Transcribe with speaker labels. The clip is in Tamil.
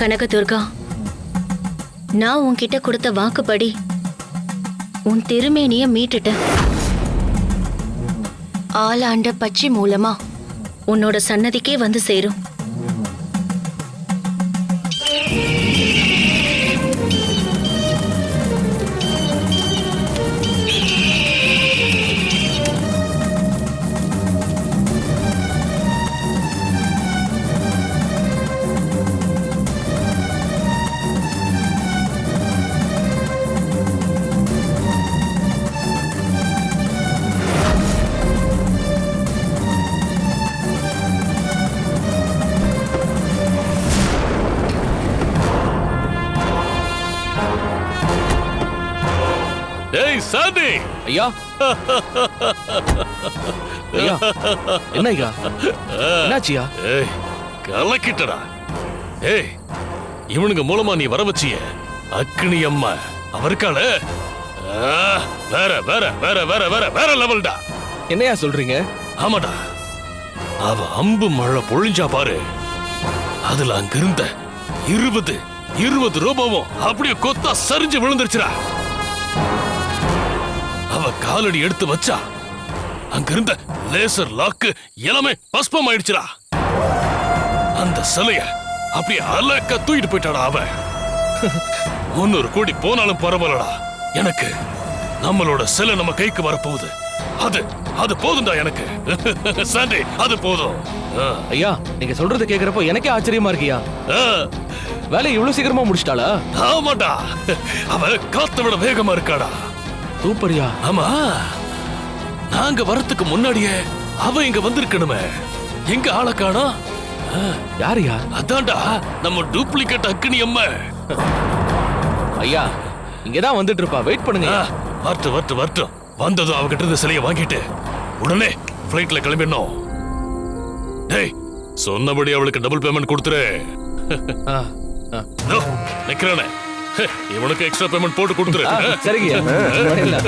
Speaker 1: கனகதுர்கா நான் உன்கிட்ட கொடுத்த வாக்குப்படி உன் திருமேனிய மீட்டுட்டேன். ஆளாண்ட பச்சி மூலமா உன்னோட சன்னதிக்கே வந்து சேரும்.
Speaker 2: டேய் சாண்டி
Speaker 3: ஐயா? ஐயா என்ன ஐயா? என்னாச்சியா?
Speaker 2: ஏய் கலக்கிட்டடா. ஏய் இவனுங்க மூலமா நீ வர வச்சிய. அக்னி அம்மா அவருக்கால வேற வேற வேற வேற வேற வேற லெவல்டா.
Speaker 3: என்னையா சொல்றீங்க?
Speaker 2: ஆமாடா. அவ அம்பு மழை பொழிஞ்சா பாரு. அதுல அங்கிருந்த இருபது இருபது ரூபாவும் அப்படியே கொத்தா சரிஞ்சு விழுந்துருச்சுடா. அவ காலடி எடுத்து வச்சா அங்கிருந்த லேசர் லாக்கு எல்லாமே பஸ்பம் ஆயிடுச்சுடா. அந்த சிலைய அப்படியே அலக்க தூக்கிட்டு போயிட்டாடா அவ. முன்னூறு கோடி போனாலும் பரவாயில்லடா. எனக்கு நம்மளோட சிலை நம்ம கைக்கு வரப்போகுது. அது அது போதும்டா எனக்கு. சாண்டி அது போதும்.
Speaker 3: ஐயா நீங்க சொல்றத கேக்குறப்போ எனக்கே ஆச்சரியமா இருக்கியா
Speaker 2: ஆ,
Speaker 3: வேலையை இவ்வளவு சீக்கிரமா முடிச்சிட்டாளா?
Speaker 2: ஆமாடா. அவ காத்த விட வேகமா இருக்காடா.
Speaker 3: சூப்பர்யா
Speaker 2: ஆமா. நாங்க வரத்துக்கு முன்னாடியே அவ இங்க வந்திருக்கணுமே. எங்க ஆளை காணோம்?
Speaker 3: யாருயா
Speaker 2: அதான்டா நம்ம டூப்ளிகேட் அக்னி அம்மா.
Speaker 3: ஐயா இங்கதான் வந்துட்டு இருப்பா வெயிட் பண்ணுங்க.
Speaker 2: ஆ, வரட்டும் வரட்டும் வந்ததும் அவகிட்ட இருந்து சிலையை வாங்கிட்டு உடனே ஃபிளைட்ல கிளம்பிடணும். டேய் சொன்னபடி அவளுக்கு டபுள் பேமெண்ட் கொடுத்துரு. நிக்கிறானே. இவனுக்கு எக்ஸ்ட்ரா பேமெண்ட் போட்டு கொடுத்துரு.
Speaker 3: இல்ல.